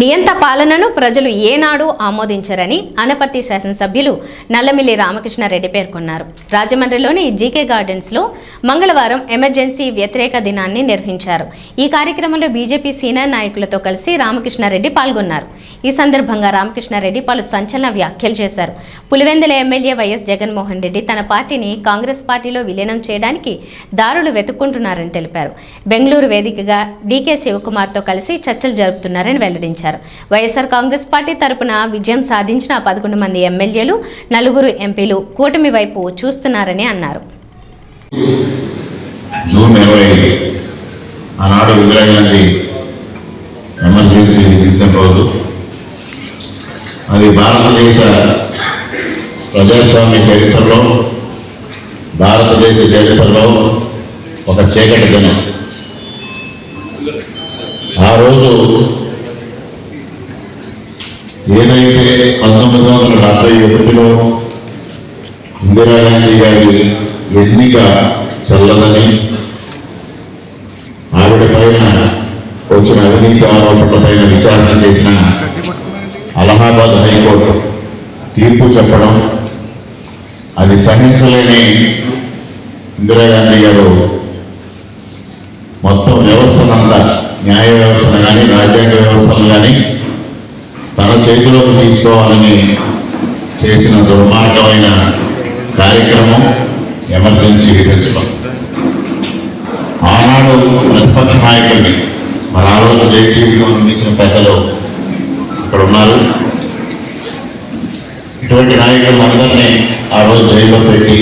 నియంత పాలనను ప్రజలు ఏనాడు ఆమోదించరని అనపర్తి శాసనసభ్యులు నల్లమిల్లి రామకృష్ణారెడ్డి పేర్కొన్నారు. రాజమండ్రిలోని జీకే గార్డెన్స్లో మంగళవారం ఎమర్జెన్సీ వ్యతిరేక దినాన్ని నిర్వహించారు. ఈ కార్యక్రమంలో బీజేపీ సీనియర్ నాయకులతో కలిసి రామకృష్ణారెడ్డి పాల్గొన్నారు. ఈ సందర్భంగా రామకృష్ణారెడ్డి పలు సంచలన వ్యాఖ్యలు చేశారు. పులివెందుల ఎమ్మెల్యే వైఎస్ జగన్మోహన్ రెడ్డి తన పార్టీని కాంగ్రెస్ పార్టీలో విలీనం చేయడానికి దారులు వెతుక్కుంటున్నారని తెలిపారు. బెంగళూరు వేదికగా డీకే శివకుమార్తో కలిసి చర్చలు జరుపుతున్నారని వెల్లడించారు. వైఎస్ఆర్ కాంగ్రెస్ పార్టీ తరపున విజయం సాధించిన పదకొండు మంది ఎమ్మెల్యేలు నలుగురు ఎంపీలు కూటమి వైపు చూస్తున్నారని అన్నారు. జూన్ ఇరవై ఆనాడు ఇందిరాగాంధీ ఎమర్జెన్సీ విధించిన రోజు అది భారతదేశ ప్రజాస్వామ్య చరిత్రలో భారతదేశ చరిత్రలో ఒక చీకటి దినం. ఆ రోజు ఏదైతే పంతొమ్మిది వందల డెబ్బై ఒకటిలో ఇందిరాగాంధీ గారి ఎన్నిక చల్లదని ఆవిడ పైన వచ్చిన అవినీతి ఆరోపణల పైన విచారణ చేసిన అలహాబాద్ హైకోర్టు తీర్పు చెప్పడం అది సహించలేని ఇందిరాగాంధీ గారు మొత్తం వ్యవస్థనంతా న్యాయ వ్యవస్థను కానీ రాజ్యాంగ వ్యవస్థను కానీ తన చేతిలోకి తీసుకోవాలని చేసిన దుర్మార్గమైన కార్యక్రమం ఎమర్జెన్సీ విధించడం ఆనాడు ప్రతిపక్ష నాయకుడిని మన ఆ రోజు జైటీవీలో అందించిన పెద్దలు ఇక్కడ ఉన్నారు. ఇటువంటి నాయకులందరినీ ఆ రోజు జైల్లో పెట్టి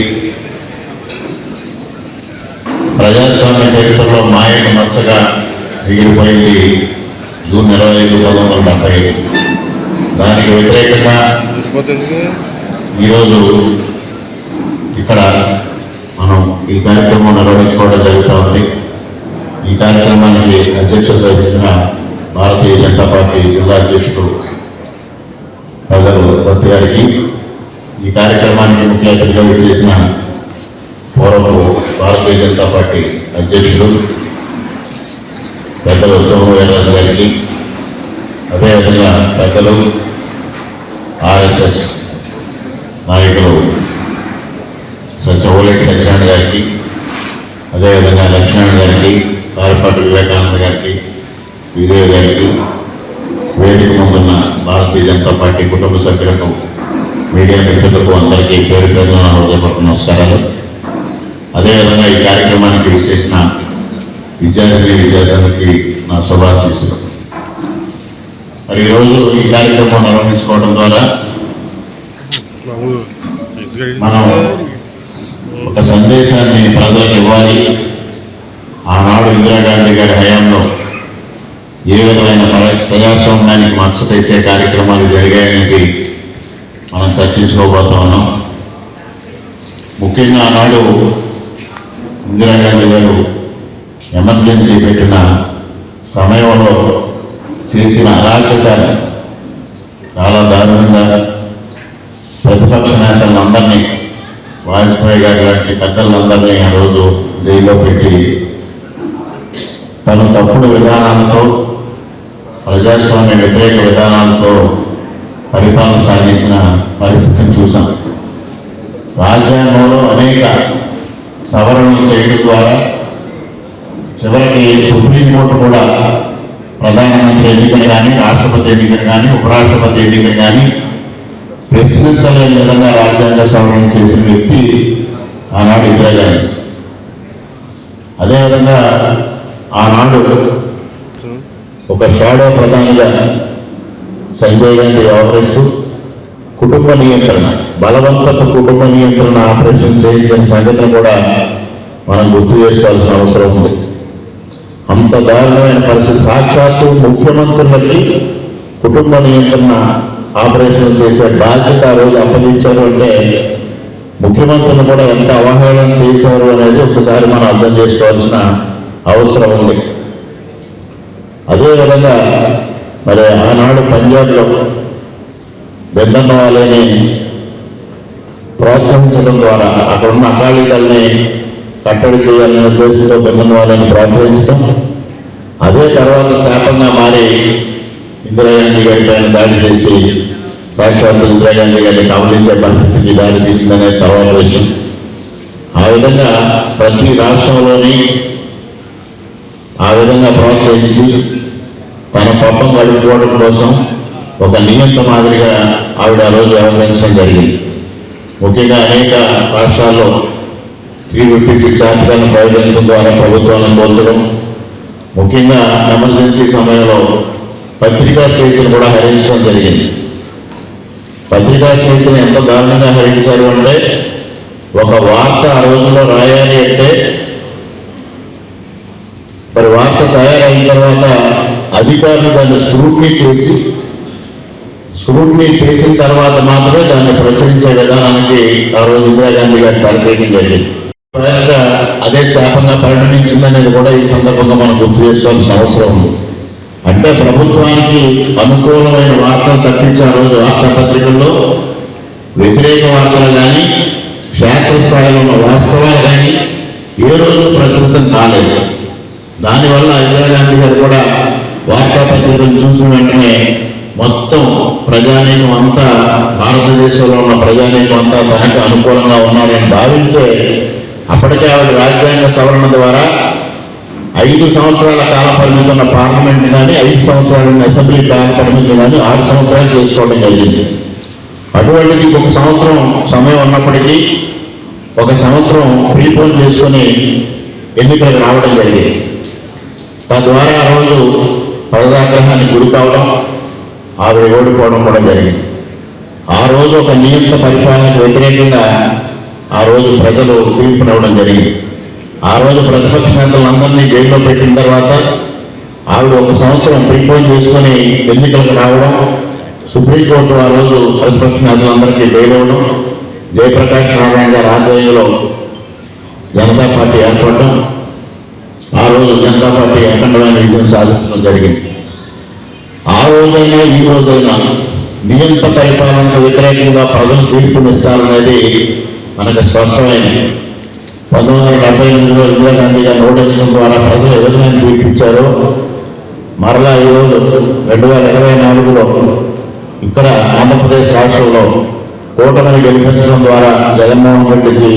ప్రజాస్వామ్య చరిత్రలో మాయకు మచ్చగా ఎగిరిపోయింది జూన్ ఇరవై ఐదు పంతొమ్మిది వందల డెబ్బై ఐదు. దానికి వ్యతిరేకంగా ఈరోజు ఇక్కడ మనం ఈ కార్యక్రమం నిర్వహించుకోవడం జరుగుతూ ఉంది. ఈ కార్యక్రమానికి అధ్యక్షత వహించిన భారతీయ జనతా పార్టీ జిల్లా అధ్యక్షుడు ప్రజలు దత్తు గారికి ఈ కార్యక్రమానికి ముఖ్య అతిథిగా చేసిన పూర్వపు భారతీయ జనతా పార్టీ అధ్యక్షుడు పెద్దలు సోమవీర్రాజు గారికి అదేవిధంగా పెద్దలు ఆర్ఎస్ఎస్ నాయకులు సత్యవోలెట్ సత్యనారాయణ గారికి అదేవిధంగా లక్ష్మణ్ గారికి కారపాటి వివేకానంద గారికి శ్రీదేవి గారికి వేదిక ముందున్న భారతీయ జనతా పార్టీ కుటుంబ సభ్యులకు మీడియా మిత్రులకు అందరికీ పేరు పేరు హృదయపూర్వక నమస్కారాలు. అదేవిధంగా ఈ కార్యక్రమానికి విచ్చేసిన విద్యార్థిని విద్యార్థులకి నా శుభాశీస్సులు. మరి ఈరోజు ఈ కార్యక్రమం నిర్వహించుకోవడం ద్వారా మనం ఒక సందేశాన్ని ప్రజలకు ఇవ్వాలి. ఆనాడు ఇందిరాగాంధీ గారి హయాంలో ఏ విధమైన ప్రజాస్వామ్యానికి మచ్చ తెచ్చే కార్యక్రమాలు జరిగాయనేది మనం చర్చించుకోబోతా ఉన్నాం. ముఖ్యంగా ఆనాడు ఇందిరాగాంధీ గారు ఎమర్జెన్సీ పెట్టిన సమయంలో చేసిన అరాచకాలు చాలా దారుణంగా ప్రతిపక్ష నేతలందరినీ వాజ్పేయి గారు లాంటి పెద్దలందరినీ ఆ రోజు జైల్లో పెట్టి తను తప్పుడు విధానాలతో ప్రజాస్వామ్య వ్యతిరేక విధానాలతో పరిపాలన సాగించిన పరిస్థితిని చూసాం రాజ్యాంగంలో అనేక సవరణలు చేయడం ద్వారా చివరికి సుప్రీంకోర్టు కూడా ప్రధానమంత్రి ఎన్నికలు కానీ రాష్ట్రపతి ఎన్నికలు కానీ ఉపరాష్ట్రపతి ఎన్నికలు కానీ ప్రశ్నించలేని విధంగా రాజ్యాంగ సవరణ చేసిన వ్యక్తి ఆనాడు ఇందిరాగాంధీ అదేవిధంగా ఆనాడు ఒక షాడో ప్రధానిగా సంజయ్ గాంధీ వ్యవహరిస్తూ కుటుంబ నియంత్రణ బలవంతపు కుటుంబ నియంత్రణ ఆపరేషన్ చేయించిన సంఘటన కూడా మనం గుర్తు చేసుకోవాల్సిన అవసరం ఉంది. అంత దారుణమైన పరిస్థితి. సాక్షాత్తు ముఖ్యమంత్రులకి కుటుంబ నియంత్రణ ఆపరేషన్ చేసే బాధ్యత ఆ రోజు అప్పగించారు అంటే ముఖ్యమంత్రులు కూడా ఎంత అవహేళన చేశారు అనేది ఒకసారి మనం అర్థం చేసుకోవాల్సిన అవసరం ఉంది. అదేవిధంగా మరి ఆనాడు పంజాబ్లో బెందన్న వాళ్ళని ప్రోత్సహించడం ద్వారా అక్కడున్న ఉన్న కట్టడి చేయాలనే ఉద్దేశంతో బెందన్న వాళ్ళని ప్రోత్సహించడం. అదే తర్వాత శాపంగా మారి ఇందిరాగాంధీ గారి పైన దాడి చేసి సాక్షాత్తు ఇందిరాగాంధీ గారిని కబలించే పరిస్థితికి దారి తీసిందనే తర్వాత విషయం. ఆ విధంగా ప్రతి రాష్ట్రంలోని ఆ విధంగా ప్రోత్సహించి తన పాపం గడుపుకోవడం కోసం ఒక నియంత మాదిరిగా ఆవిడ ఆ రోజు వ్యవహరించడం జరిగింది. ముఖ్యంగా అనేక రాష్ట్రాల్లో త్రీ ఫిఫ్టీ సిక్స్ ఆర్టికల్ని ప్రయోగించడం ద్వారా ప్రభుత్వాలను పోల్చడం. ముఖ్యంగా ఎమర్జెన్సీ సమయంలో పత్రికా స్వేచ్ఛను కూడా హరించడం జరిగింది. పత్రికా స్వేచ్ఛను ఎంత దారుణంగా హరించారు అంటే ఒక వార్త ఆ రోజుల్లో రాయాలి అంటే మరి వార్త తయారైన తర్వాత అధికారులు దాన్ని స్క్రూట్నీ చేసి స్క్రూట్నీ చేసిన తర్వాత మాత్రమే దాన్ని ప్రచురించే విధానానికి ఆ రోజు ఇందిరాగాంధీ గారి తలపేయడం జరిగింది. ప్రధానంగా అదే శాపంగా పరిణమించిందనేది కూడా ఈ సందర్భంగా మనం గుర్తు చేసుకోవాల్సిన అవసరం ఉంది. అంటే ప్రభుత్వానికి అనుకూలమైన వార్తలు తప్పించే ఆ రోజు వార్తాపత్రికల్లో. వ్యతిరేక వార్తలు కానీ క్షేత్రస్థాయిలో ఉన్న వాస్తవాలు కానీ ఏ రోజు ప్రచురితం కాలేదు. దానివల్ల ఇందిరాగాంధీ గారు కూడా వార్తాపత్రికలను చూసిన వెంటనే మొత్తం ప్రజానీకం అంతా భారతదేశంలో ఉన్న ప్రజానీకం అంతా తనకు అనుకూలంగా ఉన్నారని భావించే అప్పటికే ఆవిడ రాజ్యాంగ సవరణ ద్వారా ఐదు సంవత్సరాల కాల పరిమితి ఉన్న పార్లమెంట్ కానీ ఐదు సంవత్సరాల ఉన్న అసెంబ్లీ కాల పరిమితి కానీ ఆరు సంవత్సరాలు చేసుకోవడం జరిగింది. అటువంటిది ఒక సంవత్సరం సమయం ఉన్నప్పటికీ ఒక సంవత్సరం ప్రీపోన్ చేసుకొని ఎన్నికలకు రావడం జరిగింది. తద్వారా ఆ రోజు ప్రజాగ్రహానికి గురి కావడం ఆవిడ ఓడిపోవడం కూడా జరిగింది. ఆ రోజు ఒక నియంత పరిపాలనకు వ్యతిరేకంగా ఆ రోజు ప్రజలు తీర్పునివ్వడం జరిగింది. ఆ రోజు ప్రతిపక్ష నేతలందరినీ జైల్లో పెట్టిన తర్వాత ఆవిడ ఒక సంవత్సరం ప్రిపోన్ చేసుకొని ఎన్నికలకు రావడం సుప్రీంకోర్టు ఆ రోజు ప్రతిపక్ష నేతలందరికీ బెయిల్ ఇవ్వడం జయప్రకాష్ నారాయణ గారి ఆధ్వర్యంలో జనతా పార్టీ ఏర్పడడం ఆ రోజు జనతా పార్టీ అఖండమైన విజయం సాధించడం జరిగింది. ఆ రోజైనా ఈ రోజైనా నియంత పరిపాలనకు వ్యతిరేకంగా ప్రజలు తీర్పునిస్తారనేది మనకు స్పష్టమైనది పంతొమ్మిది వందల డెబ్బై ఎనిమిదిలో ఇందిరాగాంధీ గారిని ఓడించడం ద్వారా ప్రజలు ఏ విధమైన తీర్పు మరలా ఈరోజు రెండు వేల ఇరవై నాలుగులో ఇక్కడ ఆంధ్రప్రదేశ్ రాష్ట్రంలో కూటమిని గెలిపించడం ద్వారా జగన్మోహన్ రెడ్డికి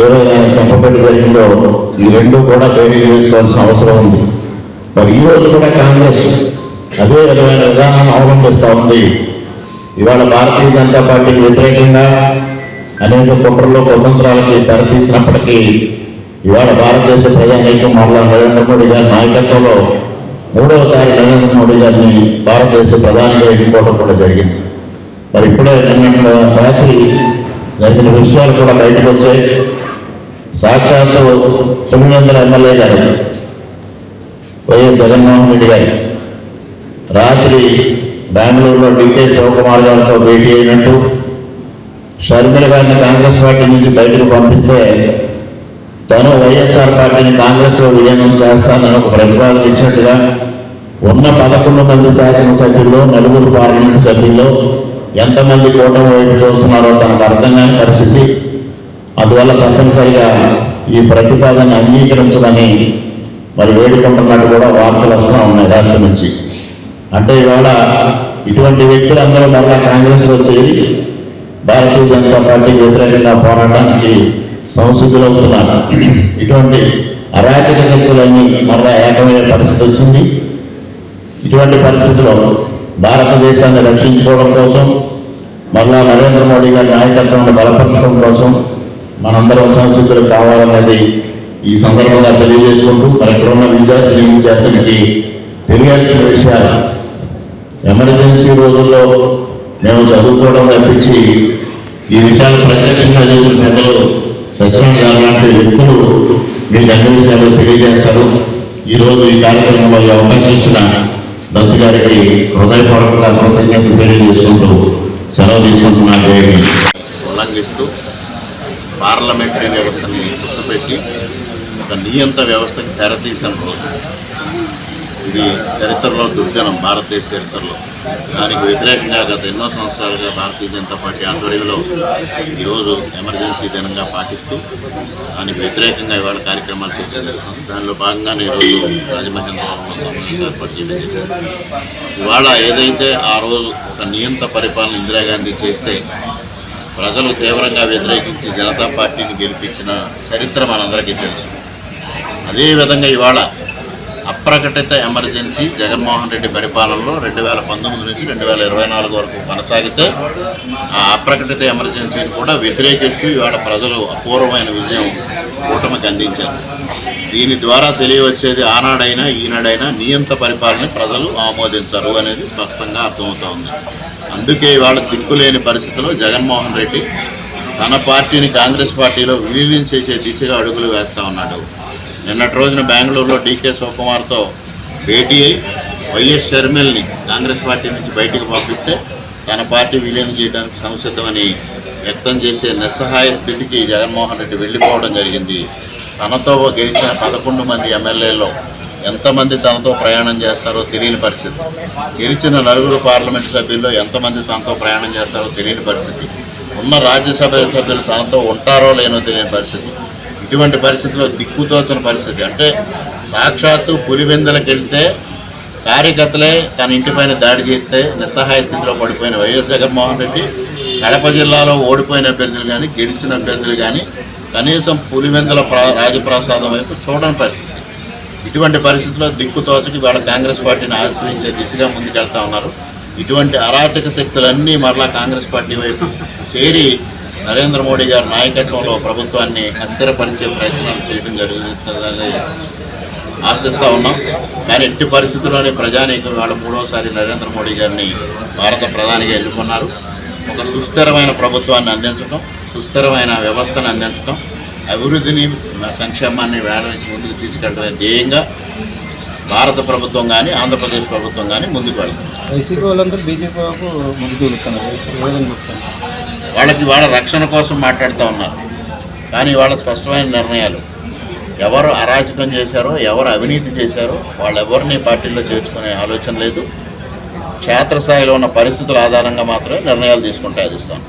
ఏదైనా విధమైన చెప్పబడి జరిగిందో ఈ రెండు కూడా బయటికి చేసుకోవాల్సిన అవసరం ఉంది. మరి ఈ రోజు కూడా కాంగ్రెస్ అదే విధమైన విధానాన్ని అవలంబిస్తూ ఉంది. ఇవాళ భారతీయ జనతా పార్టీకి వ్యతిరేకంగా అనేక కుట్రలు కుతంత్రాలకి తెరతీసినప్పటికీ ఇవాళ భారతదేశ ప్రజానీకం మరలా నరేంద్ర మోడీ గారి నాయకత్వంలో మూడవసారి నరేంద్ర మోడీ గారిని భారతదేశ ప్రధానిగా ఎన్నుకోవడం కూడా జరిగింది. మరి ఇప్పుడే నిన్న రాత్రి జరిగిన విషయాలు కూడా బయటకు వచ్చాయి. సాక్షాత్తు తొమ్మిది వందల ఎమ్మెల్యే గారు వైఎస్ జగన్మోహన్ రెడ్డి గారు రాత్రి బెంగళూరులో డికే శివకుమార్ గారితో భేటీ అయినట్టు షర్మిల గారిని కాంగ్రెస్ పార్టీ నుంచి బయటకు పంపిస్తే తను వైఎస్ఆర్ పార్టీని కాంగ్రెస్లో విలీనం చేస్తానని ఒక ప్రతిపాదన ఇచ్చినట్టుగా ఉన్న పదకొండు మంది శాసనసభ్యుల్లో నలుగురు పార్లమెంట్ సభ్యుల్లో ఎంతమంది కూటమి వైపు చూస్తున్నారో తనకు అర్థం కాని పరిస్థితి. అందువల్ల తప్పనిసరిగా ఈ ప్రతిపాదన అంగీకరించమని మరి వేడుకుంటున్నట్టు కూడా వార్తలు వస్తూ ఉన్నాయి రాష్ట్ర నుంచి. అంటే ఇవాళ ఇటువంటి వ్యక్తులు అందరూ మరలా కాంగ్రెస్లో చేరి భారతీయ జనతా పార్టీ వ్యతిరేకంగా పోరాటానికి సంసిద్ధులవుతున్నారు ఇటువంటి అరాచక శక్తులన్నీ మరలా ఏకమయ్యే పరిస్థితి వచ్చింది. ఇటువంటి పరిస్థితిలో భారతదేశాన్ని రక్షించుకోవడం కోసం మరలా నరేంద్ర మోడీ గారి నాయకత్వాన్ని బలపరచడం కోసం మనందరం సంసిద్ధులు కావాలన్నది ఈ సందర్భంగా తెలియజేసుకుంటూ మరి ఇక్కడ ఉన్న విద్యార్థి విద్యార్థులకి తెలియాల్సిన విషయాలు. ఎమర్జెన్సీ రోజుల్లో మేము చదువుకోవడం తప్పించి ఈ విషయాలు ప్రత్యక్షంగా చూసిన పెద్దలు సత్యనారాయణ గారు లాంటి వ్యక్తులు మీకు అన్ని విషయాలు తెలియజేస్తారు. ఈరోజు ఈ కార్యక్రమంలో ఈ అవకాశం ఇచ్చిన దత్తు గారికి హృదయపూర్వక కృతజ్ఞత తెలియజేసుకుంటూ సెలవు తీసుకుంటున్నాను ఉల్లంఘిస్తూ పార్లమెంటరీ వ్యవస్థని గుర్తుపెట్టి ఒక నియంత వ్యవస్థకి తెరతీసిన రోజు. ఇది చరిత్రలో దుర్దినం భారతదేశ చరిత్రలో. దానికి వ్యతిరేకంగా గత ఎన్నో సంవత్సరాలుగా భారతీయ జనతా పార్టీ ఆధ్వర్యంలో ఈరోజు ఎమర్జెన్సీ దినంగా పాటిస్తూ దానికి వ్యతిరేకంగా ఇవాళ కార్యక్రమాలు చేయడం జరుగుతుంది. దానిలో భాగంగానే ఈరోజు రాజమహేంద్రవరంలో సమావేశం ఏర్పాటు చేయడం జరిగింది. ఇవాళ ఏదైతే ఆ రోజు ఒక నియంత పరిపాలన ఇందిరాగాంధీ చేస్తే ప్రజలు తీవ్రంగా వ్యతిరేకించి జనతా పార్టీని గెలిపించిన చరిత్ర మనందరికీ తెలుసు. అదేవిధంగా ఇవాళ అప్రకటిత ఎమర్జెన్సీ జగన్మోహన్ రెడ్డి పరిపాలనలో రెండు వేల పంతొమ్మిది నుంచి రెండు వేల ఇరవై నాలుగు వరకు కొనసాగితే ఆ అప్రకటిత ఎమర్జెన్సీని కూడా వ్యతిరేకిస్తూ ఇవాళ ప్రజలు అపూర్వమైన విజయం కూటమికి అందించారు. దీని ద్వారా తెలియవచ్చేది ఆనాడైనా ఈనాడైనా నియంత పరిపాలన ప్రజలు ఆమోదించరు అనేది స్పష్టంగా అర్థమవుతోంది. అందుకే ఇవాళ దిక్కులేని పరిస్థితిలో జగన్మోహన్ రెడ్డి తన పార్టీని కాంగ్రెస్ పార్టీలో విలీనం చేసే దిశగా అడుగులు వేస్తూ ఉన్నాడు. నిన్నటి రోజున బెంగళూరులో డీకే శివకుమార్తో భేటీ అయి వైఎస్ షర్మిల్ని కాంగ్రెస్ పార్టీ నుంచి బయటకు పంపిస్తే తన పార్టీ విలీనం చేయడానికి సంసిద్ధమని వ్యక్తం చేసే నిస్సహాయ స్థితికి జగన్మోహన్ రెడ్డి వెళ్ళిపోవడం జరిగింది. తనతో గెలిచిన పదకొండు మంది ఎమ్మెల్యేలో ఎంతమంది తనతో ప్రయాణం చేస్తారో తెలియని పరిస్థితి. గెలిచిన నలుగురు పార్లమెంట్ సభ్యుల్లో ఎంతమంది తనతో ప్రయాణం చేస్తారో తెలియని పరిస్థితి. ఉన్న రాజ్యసభ సభ్యులు తనతో ఉంటారో లేనో తెలియని పరిస్థితి. ఇటువంటి పరిస్థితిలో దిక్కుతోచని పరిస్థితి. అంటే సాక్షాత్తు పులివెందులకు వెళ్తే కార్యకర్తలే తన ఇంటిపైన దాడి చేస్తే నిస్సహాయ స్థితిలో పడిపోయిన వైఎస్ జగన్మోహన్ రెడ్డి కడప జిల్లాలో ఓడిపోయిన అభ్యర్థులు కానీ గెలిచిన అభ్యర్థులు కానీ కనీసం పులివెందుల ప్రా రాజప్రసాదం వైపు చూడని పరిస్థితి. ఇటువంటి పరిస్థితుల్లో దిక్కుతోచకి వాళ్ళ కాంగ్రెస్ పార్టీని ఆశ్రయించే దిశగా ముందుకెళ్తా ఉన్నారు. ఇటువంటి అరాచక శక్తులన్నీ మరలా కాంగ్రెస్ పార్టీ వైపు చేరి నరేంద్ర మోడీ గారి నాయకత్వంలో ప్రభుత్వాన్ని అస్థిరపరిచే ప్రయత్నాలు చేయడం జరుగుతుందని ఆశిస్తూ ఉన్నాం. కానీ ఎట్టి పరిస్థితుల్లోనే ప్రజానీకం వాళ్ళు మూడోసారి నరేంద్ర మోడీ గారిని భారత ప్రధానిగా ఎన్నుకున్నారు. ఒక సుస్థిరమైన ప్రభుత్వాన్ని అందించడం సుస్థిరమైన వ్యవస్థను అందించడం అభివృద్ధిని సంక్షేమాన్ని వేడవించి ముందుకు తీసుకెళ్ళడమే ధ్యేయంగా భారత ప్రభుత్వం కానీ ఆంధ్రప్రదేశ్ ప్రభుత్వం కానీ ముందుకు వెళ్తుంది. వైసీపీ వాళ్ళందరూ బీజేపీ వైపు ముందుకు వాళ్ళకి వాళ్ళ రక్షణ కోసం మాట్లాడుతూ ఉన్నారు. కానీ వాళ్ళ స్పష్టమైన నిర్ణయాలు ఎవరు అరాచకం చేశారో ఎవరు అవినీతి చేశారో వాళ్ళెవరిని పార్టీల్లో చేర్చుకునే ఆలోచన లేదు. క్షేత్రస్థాయిలో ఉన్న పరిస్థితుల ఆధారంగా మాత్రమే నిర్ణయాలు తీసుకుంటే అది